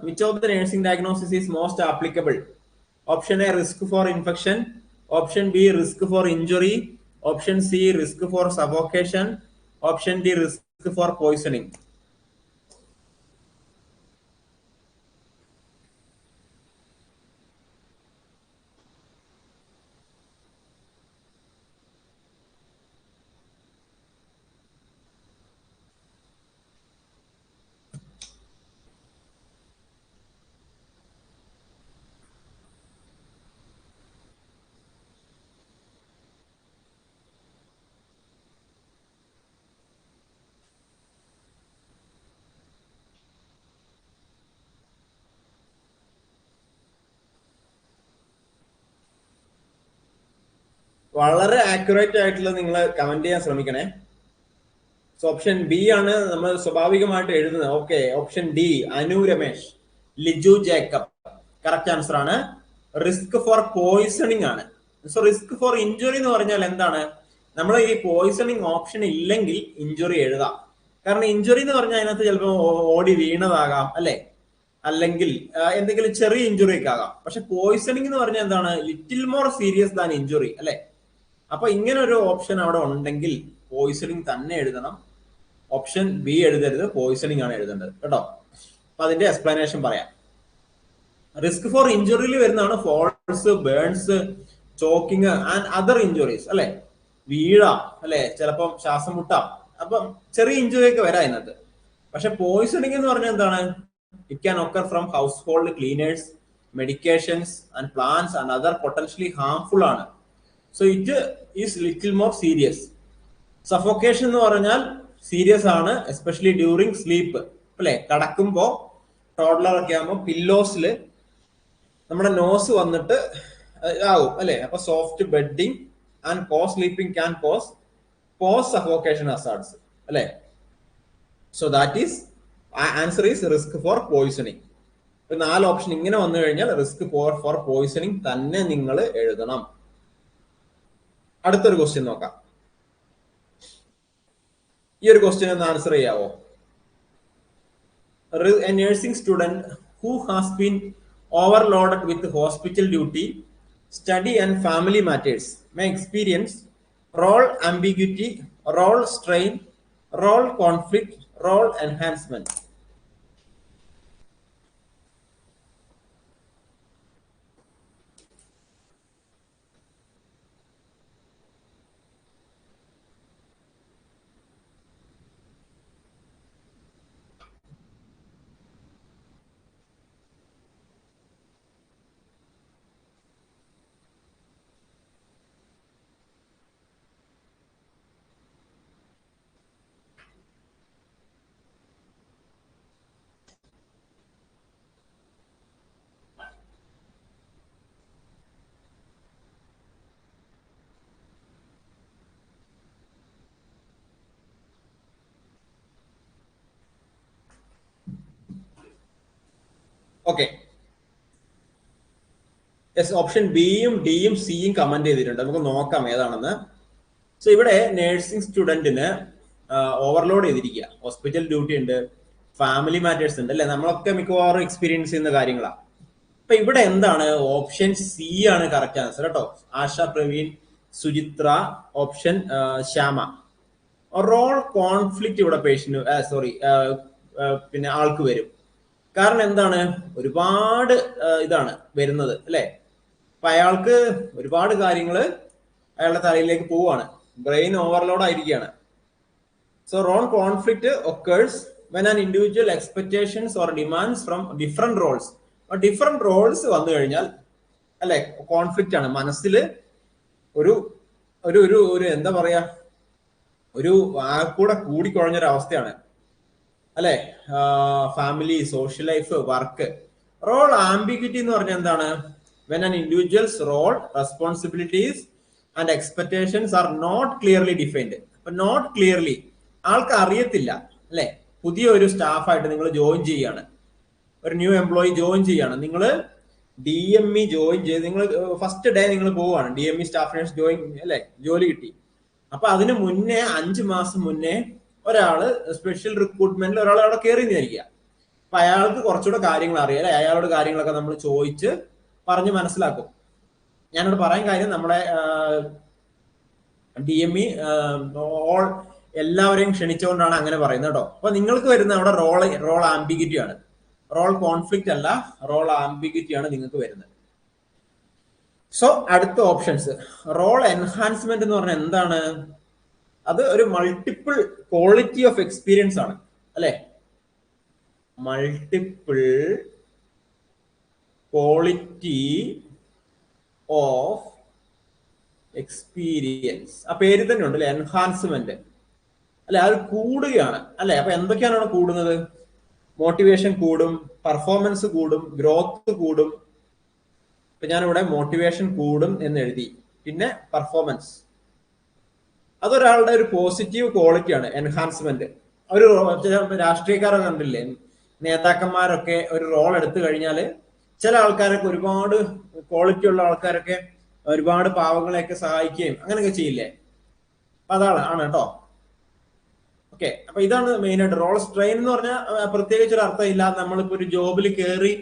which of the nursing diagnosis is most applicable? Option A, risk for infection. Option B, risk for injury. Option C, risk for suffocation. Option D, risk for poisoning. വളരെ accurate ആയിട്ടുള്ള നിങ്ങൾ comment ചെയ്യാൻ ശ്രമിക്കണേ. So option B ആണ് നമ്മൾ സ്വാഭാവികമായിട്ട് എഴുതുന്നത്. Okay option D Anu Ramesh Liju Jacob. Correct answer ആണ്. Risk for poisoning ആണ്. സോ റിസ്ക് ഫോർ ഇഞ്ചുറി എന്ന് പറഞ്ഞാൽ എന്താണ്? നമ്മൾ ഈ പോയിസണിങ് ഓപ്ഷൻ ഇല്ലെങ്കിൽ ഇഞ്ചുറി എഴുതാം. കാരണം ഇഞ്ചുറി എന്ന് പറഞ്ഞാൽ അതിനകത്ത് ചിലപ്പോൾ ഓടി വീണതാകാം അല്ലെ? അല്ലെങ്കിൽ എന്തെങ്കിലും ചെറിയ ഇഞ്ചുറി ഒക്കെ ആകാം പക്ഷെ പോയിസണിങ് എന്ന് പറഞ്ഞാൽ എന്താണ്? Little more serious than injury അല്ലെ? അപ്പൊ ഇങ്ങനെ ഒരു ഓപ്ഷൻ അവിടെ ഉണ്ടെങ്കിൽ പോയിസണിങ് തന്നെ എഴുതണം. ഓപ്ഷൻ ബി എഴുതരുത് പോയിസണിങ് ആണ് എഴുതേണ്ടത്. കേട്ടോ? അപ്പൊ അതിന്റെ എക്സ്പ്ലനേഷൻ പറയാം. റിസ്ക് ഫോർ ഇഞ്ചുറിയിൽ വരുന്നതാണ് falls burns choking and other injuries അല്ലെ? വീഴാം അല്ലെ? ചിലപ്പം ശ്വാസം മുട്ടാം. അപ്പം ചെറിയ ഇഞ്ചുറി ഒക്കെ വരാം ഇതിനകത്ത് പക്ഷെ പോയിസണിങ് എന്ന് പറഞ്ഞാൽ എന്താണ്? It can occur from household cleaners medications and plants and other potentially harmful ആണ്. So it is little more serious suffocation എന്ന് പറഞ്ഞാൽ സീരിയസ് ആണ് എസ്പെഷ്യലി ഡ്യൂറിങ് സ്ലീപ്പ് അല്ലെ? കടക്കുമ്പോ ടോഡ്ലർ ഒക്കെ ആകുമ്പോൾ പില്ലോസിൽ നമ്മുടെ നോസ് വന്നിട്ട് ആവും അല്ലെ? അപ്പൊ soft bedding and co sleeping can cause pose suffocation hazards അല്ലെ? So that is answer is risk for poisoning നാല് ഓപ്ഷൻ ഇങ്ങനെ വന്നു കഴിഞ്ഞാൽ റിസ്ക് ഫോർ ഫോർ പോയിസണിങ് തന്നെ നിങ്ങൾ എഴുതണം. അടുത്തൊരു ക്വസ്റ്റ്യൻ നോക്കാം. ഈ ഒരു ക്വസ്റ്റ്യൻ ഒന്ന് answer ചെയ്യാവോ? A nursing student who has been overloaded with hospital duty study and family matters my experience role ambiguity role strain role conflict role enhancement okay yes option ബിയും ഡിയും സിയും കമന്റ് ചെയ്തിട്ടുണ്ട്. നമുക്ക് നോക്കാം ഏതാണെന്ന്. സോ ഇവിടെ nursing സ്റ്റുഡന്റിന് overload ചെയ്തിരിക്കുക. ഹോസ്പിറ്റൽ ഡ്യൂട്ടി ഉണ്ട് ഫാമിലി മാറ്റേഴ്സ് ഉണ്ട് അല്ലെ? നമ്മളൊക്കെ മിക്കവാറും എക്സ്പീരിയൻസ് ചെയ്യുന്ന കാര്യങ്ങളാണ് അപ്പൊ ഇവിടെ എന്താണ്? ഓപ്ഷൻ സി ആണ് കറക്റ്റ് ആൻസർ കേട്ടോ. Asha Praveen Suchitra option Shyama. Role conflict ഇവിടെ പേഷ്യന്റ് സോറി പിന്നെ ആൾക്ക് വരും. കാരണം എന്താണ്? ഒരുപാട് ഇതാണ് വരുന്നത് അല്ലെ? അപ്പൊ അയാൾക്ക് ഒരുപാട് കാര്യങ്ങൾ അയാളുടെ തലയിലേക്ക് പോവാണ് ബ്രെയിൻ ഓവർലോഡ് ആയിരിക്കുകയാണ്. So role conflict occurs when an individual expectations or demands from different roles different roles വന്നു കഴിഞ്ഞാൽ അല്ലെ കോൺഫ്ലിക്റ്റ് ആണ്. മനസ്സിൽ ഒരു ഒരു ഒരു എന്താ പറയാ? ഒരു കൂടെ കൂടിക്കുഴഞ്ഞൊരു അവസ്ഥയാണ് അല്ലെ? Family social life work role ambiguity എന്ന് പറഞ്ഞാൽ എന്താണ്? When an individuals role responsibilities and expectations are not clearly defined അപ്പൊ നോട്ട് ക്ലിയർലി ആൾക്ക് അറിയത്തില്ല അല്ലെ? പുതിയ ഒരു സ്റ്റാഫായിട്ട് നിങ്ങൾ ജോയിൻ ചെയ്യാണ് ഒരു ന്യൂ എംപ്ലോയി ജോയിൻ ചെയ്യാണ് നിങ്ങൾ ഡി എം ഇ ജോയിൻ ചെയ്ത് നിങ്ങൾ ഫസ്റ്റ് ഡേ നിങ്ങൾ പോവാണ് D M E staff nurse join അല്ലെ? ജോലി കിട്ടി. അപ്പൊ അതിന് മുന്നേ അഞ്ചു മാസം മുന്നേ ഒരാൾ സ്പെഷ്യൽ റിക്രൂട്ട്മെന്റിൽ ഒരാൾ അവിടെ കയറി വിചാരിക്കുക അപ്പൊ അയാൾക്ക് കുറച്ചുകൂടെ കാര്യങ്ങൾ അറിയാം അല്ലെ? അയാളോട് കാര്യങ്ങളൊക്കെ നമ്മൾ ചോദിച്ച് പറഞ്ഞ് മനസ്സിലാക്കും. ഞാനോട് പറയാൻ കാര്യം നമ്മുടെ ഡി എം ഇ ഓൾ എല്ലാവരെയും ക്ഷണിച്ചുകൊണ്ടാണ് അങ്ങനെ പറയുന്നത് കേട്ടോ. അപ്പൊ നിങ്ങൾക്ക് വരുന്ന അവിടെ റോൾ റോൾ ആംബിഗിറ്റി ആണ്. റോൾ കോൺഫ്ലിക്റ്റ് അല്ല റോൾ ആംബിഗിറ്റി ആണ് നിങ്ങൾക്ക് വരുന്നത്. സോ അടുത്ത ഓപ്ഷൻസ് റോൾ എൻഹാൻസ്മെന്റ് എന്ന് പറഞ്ഞാൽ എന്താണ്? അത് ഒരു മൾട്ടിപ്പിൾ ക്വാളിറ്റി ഓഫ് എക്സ്പീരിയൻസ് ആണ്. അല്ലെ? മൾട്ടിപ്പിൾ ക്വാളിറ്റി ഓഫ് എക്സ്പീരിയൻസ് ആ പേര് തന്നെ ഉണ്ട് അല്ലെ? എൻഹാൻസ്മെന്റ് അല്ലെ? അത് കൂടുകയാണ്. അല്ലെ? അപ്പൊ എന്തൊക്കെയാണ് അവിടെ കൂടുന്നത്? മോട്ടിവേഷൻ കൂടും പെർഫോമൻസ് കൂടും ഗ്രോത്ത് കൂടും. ഇപ്പൊ ഞാനിവിടെ മോട്ടിവേഷൻ കൂടും എന്ന് എഴുതി. പിന്നെ പെർഫോമൻസ് അതൊരാളുടെ ഒരു പോസിറ്റീവ് ക്വാളിറ്റിയാണ് എൻഹാൻസ്മെന്റ് ഒരു രാഷ്ട്രീയക്കാരെ കണ്ടില്ലേ നേതാക്കന്മാരൊക്കെ ഒരു റോൾ എടുത്തു കഴിഞ്ഞാൽ ചില ആൾക്കാരൊക്കെ ഒരുപാട് ക്വാളിറ്റി ഉള്ള ആൾക്കാരൊക്കെ ഒരുപാട് പാവങ്ങളെയൊക്കെ സഹായിക്കുകയും അങ്ങനെയൊക്കെ ചെയ്യില്ലേ? അപ്പൊ അതാണ് ആണ് കേട്ടോ. ഓക്കെ അപ്പൊ ഇതാണ് മെയിൻ ആയിട്ട് റോൾ സ്ട്രെയിൻ എന്ന് പറഞ്ഞാൽ പ്രത്യേകിച്ച് ഒരു അർത്ഥം ഇല്ലാതെ നമ്മളിപ്പോ ഒരു ജോബിൽ കയറി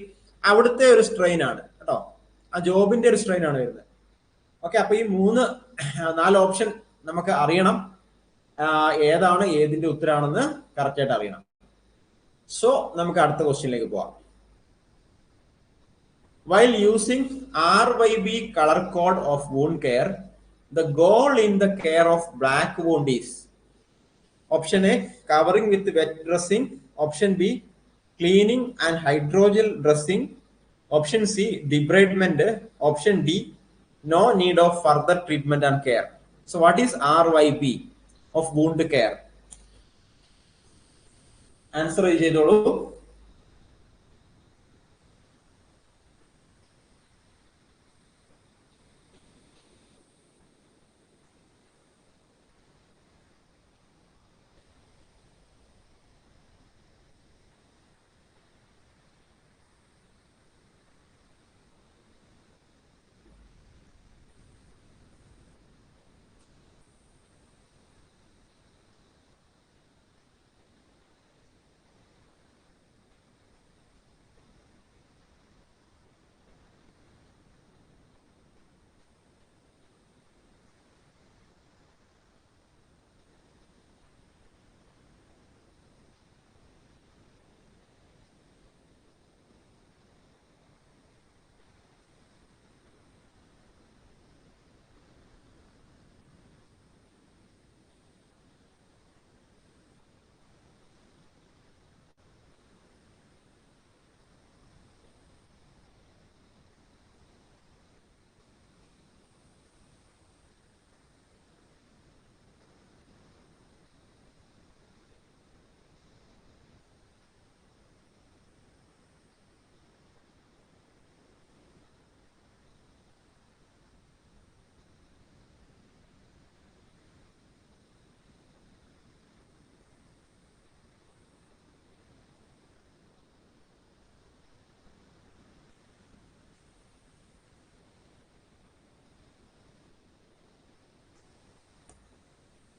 അവിടുത്തെ ഒരു സ്ട്രെയിൻ ആണ് കേട്ടോ. ആ ജോബിന്റെ ഒരു സ്ട്രെയിൻ ആണ് വരുന്നത്. ഓക്കെ അപ്പൊ ഈ മൂന്ന് നാല് ഓപ്ഷൻ നമുക്ക് അറിയണം ഏതാണ് ഏതിന്റെ ഉത്തരാണെന്ന് കറക്റ്റ് ആയിട്ട് അറിയണം. സോ നമുക്ക് അടുത്ത ക്വസ്റ്റ്യനിലേക്ക് പോവാം. While using R Y B colour code of wound care the goal in the care of black wound is option A covering with wet dressing option B cleaning and hydrogel dressing option C debridement option D no need of further treatment and care so what is R Y B of wound care answer ചെയ്തോളൂ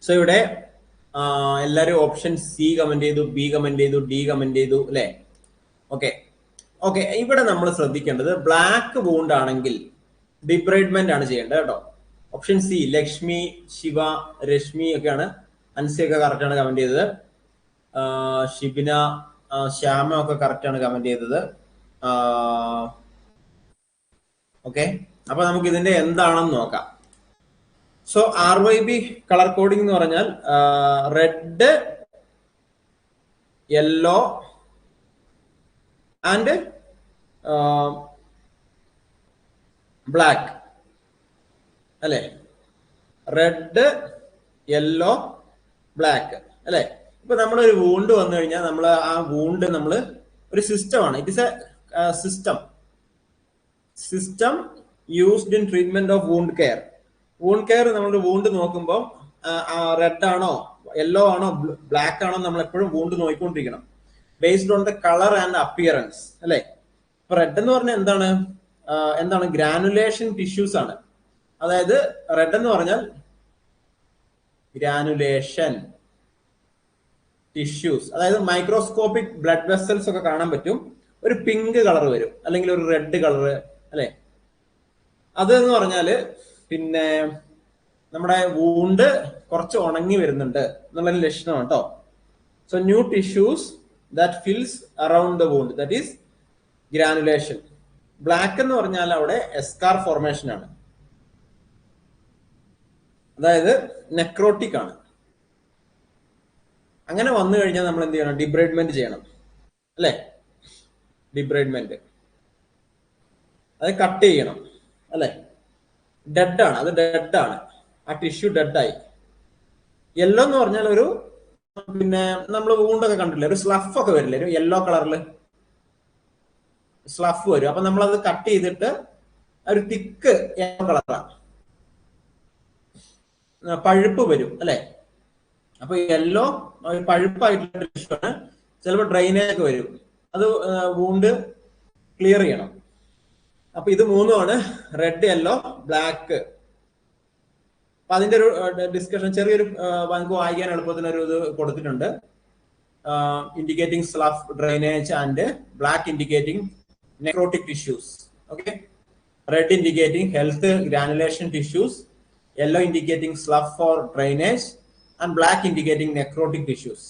so ഇവിടെ എല്ലാവരും option C comment ചെയ്തു B comment ചെയ്തു D comment ചെയ്തു അല്ലെ? Okay okay ഇവിടെ നമ്മൾ ശ്രദ്ധിക്കേണ്ടത് ബ്ലാക്ക് വൂണ്ട് ആണെങ്കിൽ ഡിബ്രൈഡ്മെന്റ് ആണ് ചെയ്യേണ്ടത് കേട്ടോ. ഓപ്ഷൻ സി ലക്ഷ്മി ശിവ രശ്മി ഒക്കെയാണ്. അൻസിയൊക്കെ കറക്റ്റ് ആണ് കമന്റ് ചെയ്തത്. ഷിബിന ശ്യാമ ഒക്കെ കറക്റ്റ് ആണ് കമന്റ് ചെയ്തത്. ഓക്കെ അപ്പൊ നമുക്ക് ഇതിന്റെ എന്താണെന്ന് നോക്കാം. So R Y B colour coding എന്ന് പറഞ്ഞാൽ റെഡ് യെല്ലോ ആൻഡ് ബ്ലാക്ക് അല്ലെ? റെഡ് യെല്ലോ ബ്ലാക്ക് അല്ലെ? ഇപ്പൊ നമ്മളൊരു വൂണ്ട് വന്നു കഴിഞ്ഞാൽ നമ്മൾ ആ വൂണ്ട് നമ്മൾ ഒരു സിസ്റ്റമാണ് it is a system system used in treatment of wound care wound care നമ്മൾ വൂണ്ട് നോക്കുമ്പോൾ റെഡ് ആണോ യെല്ലോ ആണോ ബ്ലാക്ക് ആണോ നമ്മൾ എപ്പോഴും wound നോക്കിക്കൊണ്ടിരിക്കണം. Based on the colour and appearance അല്ലെ? ഇപ്പൊ റെഡ് എന്ന് പറഞ്ഞാൽ എന്താണ്? എന്താണ്? ഗ്രാനുലേഷൻ ടിഷ്യൂസ് ആണ്. അതായത് റെഡ് എന്ന് പറഞ്ഞാൽ ഗ്രാനുലേഷൻ ടിഷ്യൂസ് അതായത് മൈക്രോസ്കോപ്പിക് ബ്ലഡ് വെസൽസ് ഒക്കെ കാണാൻ പറ്റും. ഒരു പിങ്ക് കളർ വരും അല്ലെങ്കിൽ ഒരു റെഡ് കളർ അല്ലെ? അത് എന്ന് പറഞ്ഞാൽ പിന്നെ നമ്മുടെ വൂണ്ട് കുറച്ച് ഉണങ്ങി വരുന്നുണ്ട് എന്നുള്ള ലക്ഷണമാണ് കേട്ടോ so new tissues that fills around the wound that is granulation black എന്ന് പറഞ്ഞാൽ അവിടെ എസ്കാർ ഫോർമേഷൻ ആണ്. അതായത് നെക്രോട്ടിക് ആണ്. അങ്ങനെ വന്നു കഴിഞ്ഞാൽ നമ്മൾ എന്ത് ചെയ്യണം? ഡിബ്രൈഡ്മെന്റ് ചെയ്യണം. അല്ലേ? ഡിബ്രൈഡ്മെന്റ് അത് കട്ട് ചെയ്യണം. അല്ലെ? ഡെഡ് ആണ്. അത് ഡെഡ് ആണ്. ആ ടിഷ്യൂ ഡെഡായി യെല്ലോ എന്ന് പറഞ്ഞാൽ ഒരു പിന്നെ നമ്മൾ വൂണ്ടൊക്കെ കണ്ടില്ലേ ഒരു സ്ലഫ് ഒക്കെ വരില്ലേ? ഒരു യെല്ലോ കളറിൽ സ്ലഫ് വരും. അപ്പൊ നമ്മൾ അത് കട്ട് ചെയ്തിട്ട് ഒരു തിക്ക് യെല്ലോ കളറാണ് പഴുപ്പ് വരും അല്ലെ? അപ്പൊ യെല്ലോ പഴുപ്പായിട്ടുള്ള ടിഷ്യൂ ആണ്. ചിലപ്പോൾ ഡ്രെയിനേജ് വരും. അത് വൂണ്ട് ക്ലിയർ ചെയ്യണം. അപ്പൊ ഇത് മൂന്നുമാണ്. റെഡ് യെല്ലോ ബ്ലാക്ക് അപ്പൊ അതിന്റെ ഒരു ഡിസ്കഷൻ ചെറിയൊരു നമുക്ക് വായിക്കാൻ എളുപ്പത്തിന് ഒരു ഇത് കൊടുത്തിട്ടുണ്ട്. Indicating slough drainage and black indicating necrotic tissues okay red indicating health granulation tissues yellow indicating slough for drainage and black indicating necrotic tissues